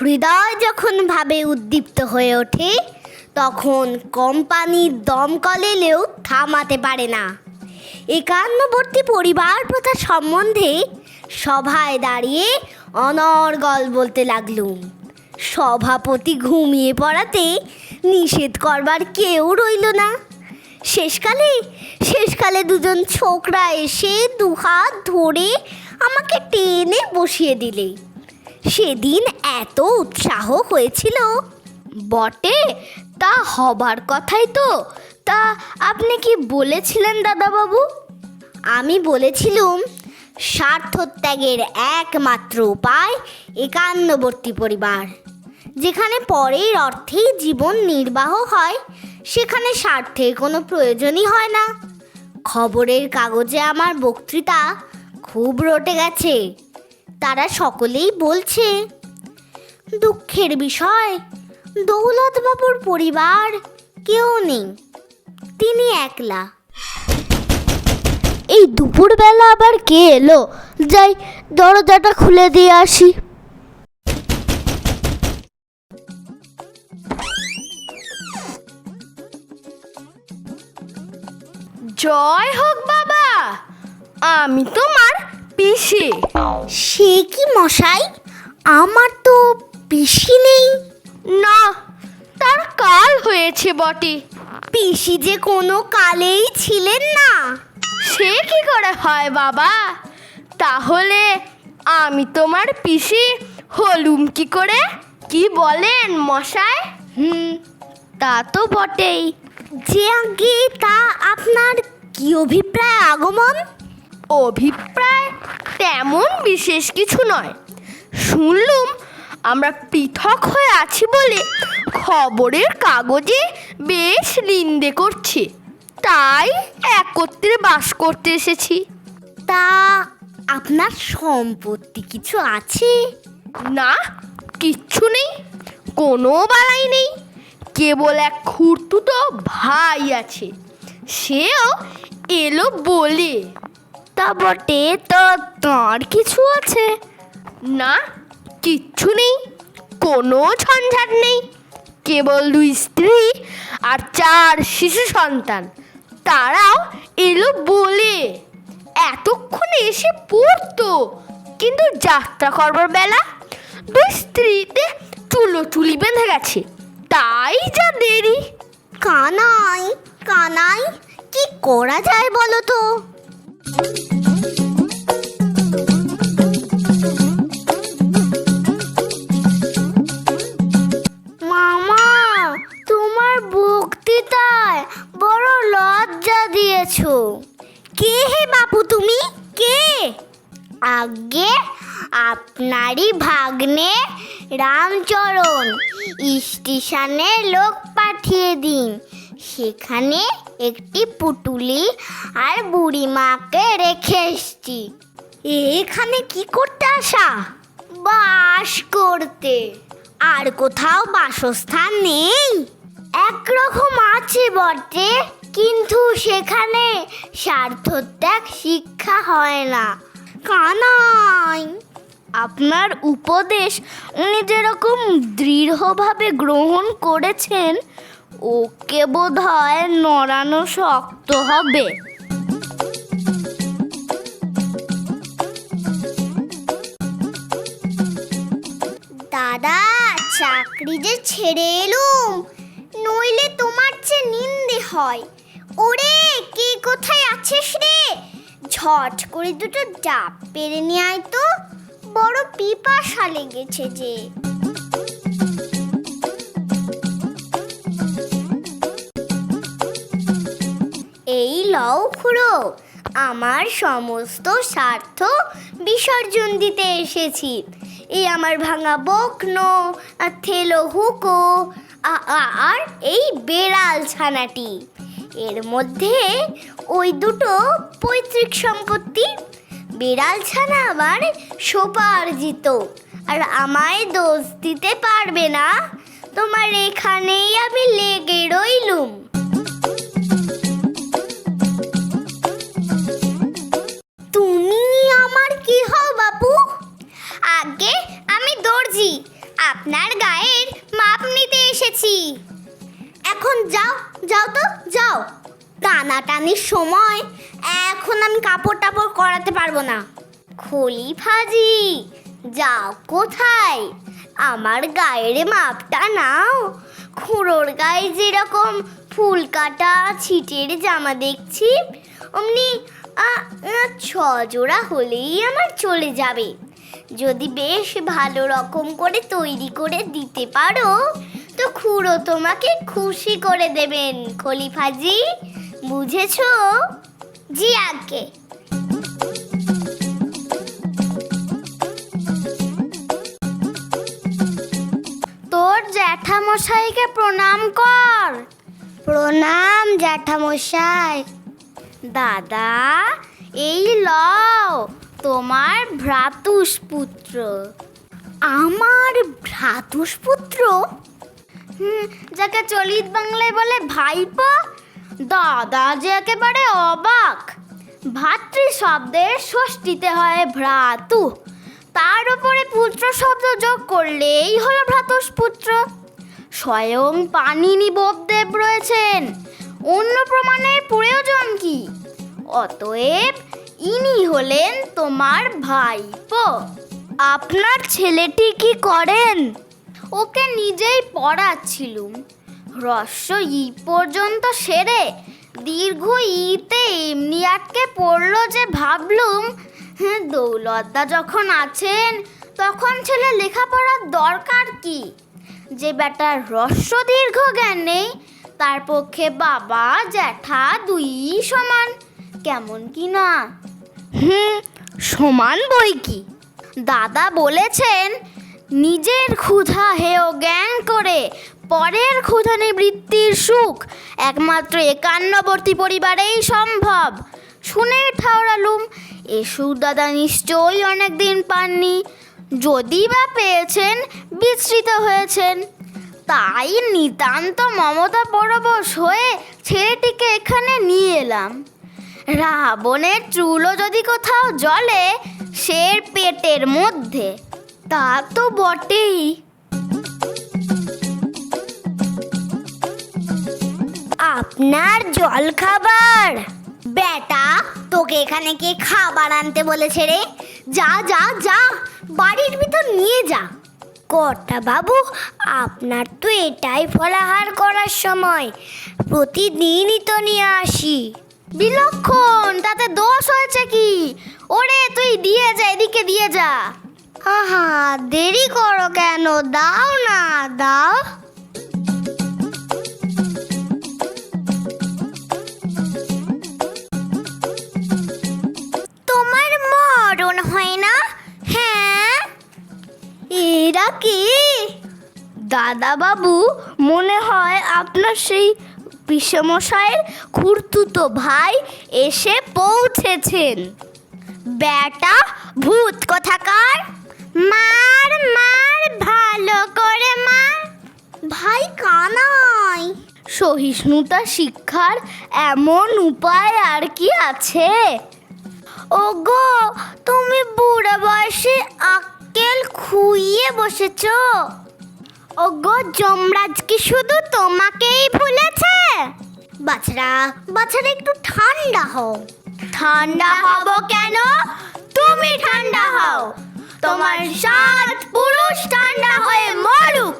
হৃদয় যখন ভাবে উদ্দীপ্ত হয়ে ওঠে, তখন কোম্পানির দমকল এলেও থামাতে পারে না। একান্নবর্তী পরিবার প্রথা সম্বন্ধে সভায় দাঁড়িয়ে অনর্গল বলতে লাগলুম। সভাপতি ঘুমিয়ে পড়াতে নিষেধ করবার কেউ রইল না। শেষকালে শেষকালে দুজন ছোকরা এসে দুহাত ধরে আমাকে টেনে বসিয়ে দিলে। সেদিন এত উৎসাহ হয়েছিল। বটে, তা হবার কথাই তো। তা আপনি কি বলেছিলেন দাদাবাবু? আমি বলেছিলুম, স্বার্থত্যাগের একমাত্র উপায় একান্নবর্তী পরিবার। যেখানে পরের অর্থেই জীবন নির্বাহ হয়, সেখানে স্বার্থের কোনো প্রয়োজনই হয় না। খবরের কাগজে আমার বক্তৃতা খুব রটে গেছে। সকলেই বলছে, দুঃখের বিষয়, দৌলতবাবুর পরিবার কেউ নেই, তিনি একলা। এই দুপুরবেলা আবার কে এলো? যাই, দরজাটা খুলে দিয়ে আসি। জয় হোক বাবা, আমি তোমার পিসি। সে কি মশাই? আমার তো পিসি নেই। না তার কাল হয়েছে বটে। পিসি যে কোনো কালেই ছিলেন না। সে কি করে হয় বাবা? তাহলে আমি তোমার পিসি হলুম কি করে? কি বলেন মশাই? হুম তা তো বটেই। যে আগে তা আপনার কি অভিপ্রায় আগমন? অভিপ্রায় তেমন বিশেষ কিছু নয়। শুনলুম আমরা পৃথক হয়ে আছি বলে খবরের কাগজে বেশ নিন্দে করছে। তাই একত্রে বাস করতে এসেছি। তা আপনার সম্পত্তি কিছু আছে? না কিচ্ছু নেই কোনো বালাই নেই। কেবল এক খুঁড়তুতো ভাই আছে। সেও এলো বলে তা বটে, তো তাঁর কিছু আছে। না, কিচ্ছু নেই, কোনো ঝঞ্ঝাট নেই। কেবল দুই স্ত্রী আর চার শিশু সন্তান। তারাও এলো বলে। এতক্ষণে এসে পড়তো, কিন্তু যাত্রা করবার বেলা দুই স্ত্রীতে চুলো চুলি বেঁধে গেছে। তাই যা দেরি। কানাই কানাই, কি করা যায় বলো তো? বক্তৃতায় বড় লজ্জা দিয়েছ। কে হে বাপু তুমি? কে? আগে আপনারই ভাগ্নে রামচরণ স্টেশনে লোক পাঠিয়ে দিন। সেখানে একটি পুটুলি আর বুড়িমাকে রেখে এসছি। এখানে কি করতে আসা? বাস করতে। আর কোথাও বাসস্থান নেই। একরকম আছে বটে, কিন্তু সেখানে স্বার্থত্যাগ শিক্ষা হয় না। কানাই আপনার উপদেশ উনি যেরকম দৃঢ়ভাবে গ্রহণ করেছেন ওকে বোধ হয় নড়ানো শক্ত হবে। দাদা, চাকরি যে ছেড়ে এলুম, নইলে তোমার চেয়ে নিন্দে হয়। ওরে, কে কোথায় আছিস রে? ঝট করে দুটো ডাব পেরে নিয়ে আয় তো, বড় পিপাসা লেগেছে যে। লও খুড়ো। আমার সমস্ত স্বার্থ বিসর্জন দিতে এসেছি। এই আমার ভাঙা বকনো আর থেলো হুকো আর এই বেড়াল ছানাটি। এর মধ্যে ওই দুটো পৈতৃক সম্পত্তি। বিড়াল ছানা আবার সোপার্জিত। আর আমায় দোষ দিতে পারবে না। তোমার এখানেই আমি লেগে রইলুম। কাপড় করাতে পারব না। খলি ফাজি যাও কোথায়? আমার গায়ের মাপটা নাও। খুঁড়োর গায়ে যেরকম ফুল কাটা ছিটের জামা দেখছি, অমনি জোড়া হলেই আমার চলে যাবে। যদি বেশ ভালো রকম করে তৈরি করে দিতে পারো, তো খুড়ো তোমাকে খুশি করে দেবেন, খলিফাজি। বুঝেছ? জি আগে। জ্যাঠামশাইকে প্রণাম কর। প্রণাম জ্যাঠামশাই। দাদা এই লও তোমার ভ্রাতুষ পুত্র আমার ভ্রাতুষ পুত্র হুম যাকে চলিত বাংলায় বলে ভাইপো দাদা যে একেবারে অবাক। ভাতৃ শব্দের ষষ্ঠীতে হয় ভ্রাতু। তার উপরে পুত্র শব্দ যোগ করলেই হলো পুত্র। স্বয়ং পানিনি বোপদেব রয়েছেন। অন্য প্রমাণের প্রয়োজন কি? অতএব ইনি হলেন তোমার ভাইপো। আপনার ছেলেটি কি করেন? ওকে নিজেই পড়াচ্ছিলুম। হ্রস্ব ই পর্যন্ত সেরে দীর্ঘ ইতে এমনি আটকে পড়ল যে ভাবলুম হ্যাঁ দৌলতদা যখন আছেন, তখন ছেলে লেখাপড়ার দরকার কি? যে বেটার হ্রস্ব দীর্ঘ জ্ঞান নেই তার পক্ষে বাবা, জ্যাঠা দুই সমান। কেমন কি না? হুম, সমান বই কি? দাদা বলেছেন, নিজের ক্ষুধা হেয় জ্ঞান করে পরের ক্ষুধা নিবৃত্তির সুখ একমাত্র একান্নবর্তী পরিবারেই সম্ভব। শুনে ঠাউরালুম এ সুখ দাদা নিশ্চয়ই অনেক দিন পাননি। যদি বা পেয়েছেন, বিস্মৃত হয়েছেন। তাই নিতান্ত মমতা পরবশ হয়ে ছেলেটিকে এখানে নিয়ে এলাম। রাবণের চুলও যদি কোথাও জলে সের পেটের মধ্যে। তা তো বটেই। আপনার জল খাবার এখানে কে খাবার আনতে বলেছে রে? যা যা যা, বাড়ির ভিতর নিয়ে যা। কর্তা বাবু, আপনার তো এটাই ফলাহার করার সময়। প্রতিদিনই তো নিয়ে আসি। বিলক্ষণ, তাতে দোষ হয়েছে কি? ওরে, তুই দিয়ে যা, এদিকে দিয়ে যা। আহা, দেরি করো কেন? দাও না, দাও। এরা কি? দাদা বাবু মনে হয় আপনার সেই পিসমশাইয়ের খুঁড়তুতো ভাই এসে পৌঁছেছেন। বেটা ভূত কথাকার। মার মার, ভালো করে মার। ভাই কানাই সহিষ্ণুতা শিক্ষার এমন উপায় আর কি আছে? ওগো, তুমি বুড়ো বয়সে আক্কেল খুইয়ে বসেছ? ওগো যমরাজ কি শুধু তোমাকেই ভুলেছে? বাছরা বাছরা একটু ঠান্ডা হও। ঠান্ডা হব কেন? তুমি ঠান্ডা হও। তোমার সাত পুরুষ ঠান্ডা হয়ে মরুক।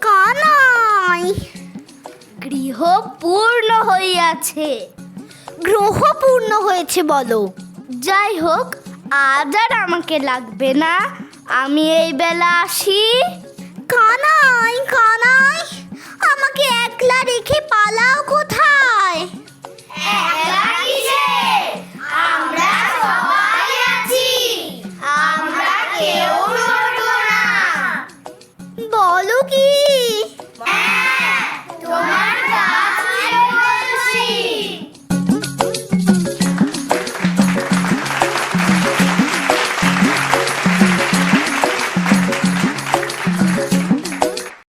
কানাই। গৃহ পূর্ণ হইয়াছে। গ্রহ পূর্ণ হয়েছে বলো। যাই হোক আজ আর আমাকে লাগবে না। আমি এই বেলা আসি। কানাই কানাই আমাকে একলা রেখে পালাও কোথায়? বলো কি?